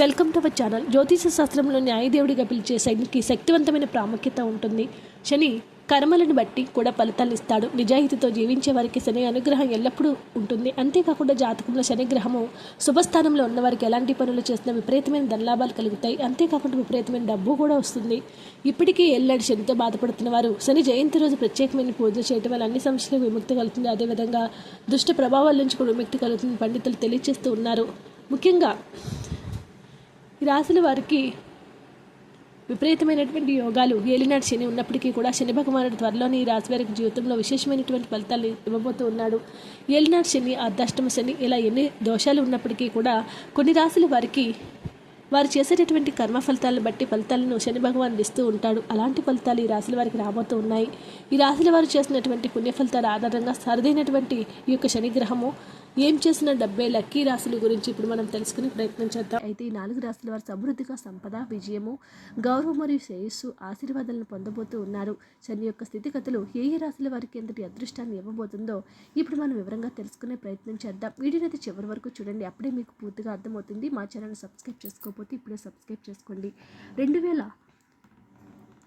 Welcome to our channel. జ్యోతిష శాస్త్రంలో న్యాయదేవుడిగా పిలిచే శనికి శక్తివంతమైన ప్రాముఖ్యత ఉంటుంది. శని కర్మలను బట్టి కూడా ఫలితాలు ఇస్తాడు. నిజాయితీతో జీవించే వారికి శని అనుగ్రహం ఎల్లప్పుడూ ఉంటుంది. అంతేకాకుండా జాతకంలో శని గ్రహము శుభస్థానంలో ఉన్నవారికి ఎలాంటి పనులు చేసినా విపరీతమైన ధనలాభాలు కలుగుతాయి. అంతేకాకుండా విపరీతమైన డబ్బు కూడా వస్తుంది. ఇప్పటికీ ఎల్లడి శనితో బాధపడుతున్న వారు శని జయంతి రోజు ప్రత్యేకమైన పూజలు చేయడం వల్ల అన్ని సమస్యలకు విముక్తి కలుగుతుంది. అదేవిధంగా దుష్ట ప్రభావాల నుంచి కూడా విముక్తి కలుగుతుంది పండితులు తెలియజేస్తూ ఉన్నారు. ముఖ్యంగా ఈ రాశుల వారికి విపరీతమైనటువంటి యోగాలు. ఏలినాడు శని ఉన్నప్పటికీ కూడా శని భగవానుడు త్వరలోనే ఈ రాశి వారికి జీవితంలో విశేషమైనటువంటి ఫలితాలు ఇవ్వబోతూ ఉన్నాడు. ఏలినాడు శని అర్ధాష్టమ శని ఇలా ఎన్ని దోషాలు ఉన్నప్పటికీ కూడా కొన్ని రాశుల వారికి వారు చేసేటటువంటి కర్మ ఫలితాలను బట్టి ఫలితాలను శని భగవాన్ ఇస్తూ ఉంటాడు. అలాంటి ఫలితాలు ఈ రాశుల వారికి రాబోతూ ఉన్నాయి. ఈ రాశుల వారు చేసినటువంటి పుణ్య ఫలితాల ఆధారంగా సరిదైనటువంటి ఈ యొక్క శని గ్రహము ఏం చేసిన డెబ్బై లక్కీ రాశుల గురించి ఇప్పుడు మనం తెలుసుకునే ప్రయత్నం చేద్దాం. అయితే ఈ నాలుగు రాశుల వారు సమృద్ధిగా సంపద విజయము గౌరవం మరియు శ్రేయస్సు ఆశీర్వాదాలను పొందబోతూ ఉన్నారు. శని యొక్క స్థితిగతులు ఏ ఏ రాశుల వారికి ఎంతటి అదృష్టాన్ని ఇవ్వబోతుందో ఇప్పుడు మనం వివరంగా తెలుసుకునే ప్రయత్నం చేద్దాం. వీడియోని అయితే చివరి వరకు చూడండి. అప్పుడే మీకు పూర్తిగా అర్థమవుతుంది. మా ఛానల్ సబ్స్క్రైబ్ చేసుకోకపోతే ఇప్పుడే సబ్స్క్రైబ్ చేసుకోండి. రెండు వేల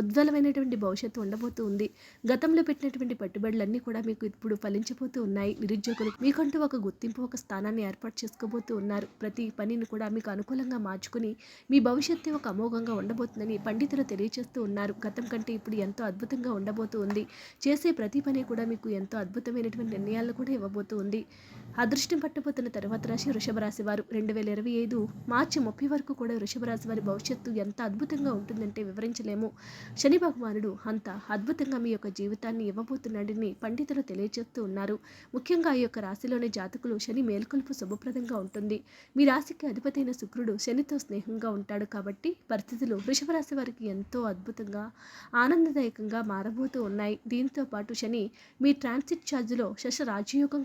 ఉజ్వలమైనటువంటి భవిష్యత్తు ఉండబోతూ ఉంది. గతంలో పెట్టినటువంటి పెట్టుబడులన్నీ కూడా మీకు ఇప్పుడు ఫలించబోతూ ఉన్నాయి. నిరుద్యోగులు మీకంటూ ఒక గుర్తింపు ఒక స్థానాన్ని ఏర్పాటు చేసుకోబోతూ ఉన్నారు. ప్రతి పనిని కూడా మీకు అనుకూలంగా మార్చుకుని మీ భవిష్యత్తు ఒక అమోఘంగా ఉండబోతుందని పండితులు తెలియజేస్తూ ఉన్నారు. గతం కంటే ఇప్పుడు ఎంతో అద్భుతంగా ఉండబోతూ ఉంది. చేసే ప్రతి పని కూడా మీకు ఎంతో అద్భుతమైనటువంటి నిర్ణయాలను కూడా ఇవ్వబోతూ ఉంది. అదృష్టం పట్టబోతున్న తర్వాత రాశి వృషభ రాశి వారు రెండు వేల ఇరవై ఐదు మార్చి ముప్పై వరకు కూడా వృషభ రాశి వారి భవిష్యత్తు ఎంత అద్భుతంగా ఉంటుందంటే వివరించలేము. శని భగవానుడు అంత అద్భుతంగా మీ యొక్క జీవితాన్ని ఇవ్వబోతున్నాడని పండితులు తెలియజేస్తూ ఉన్నారు. ముఖ్యంగా ఈ యొక్క రాశిలోని జాతకులు శని మేల్కొల్పు శుభప్రదంగా ఉంటుంది. మీ రాశికి అధిపతైన శుక్రుడు శనితో స్నేహంగా ఉంటాడు కాబట్టి పరిస్థితులు వృషభ రాశి వారికి ఎంతో అద్భుతంగా ఆనందదాయకంగా మారబోతూ ఉన్నాయి. దీంతో పాటు శని మీ ట్రాన్సిట్ ఛార్జ్లో శశ రాజయోగం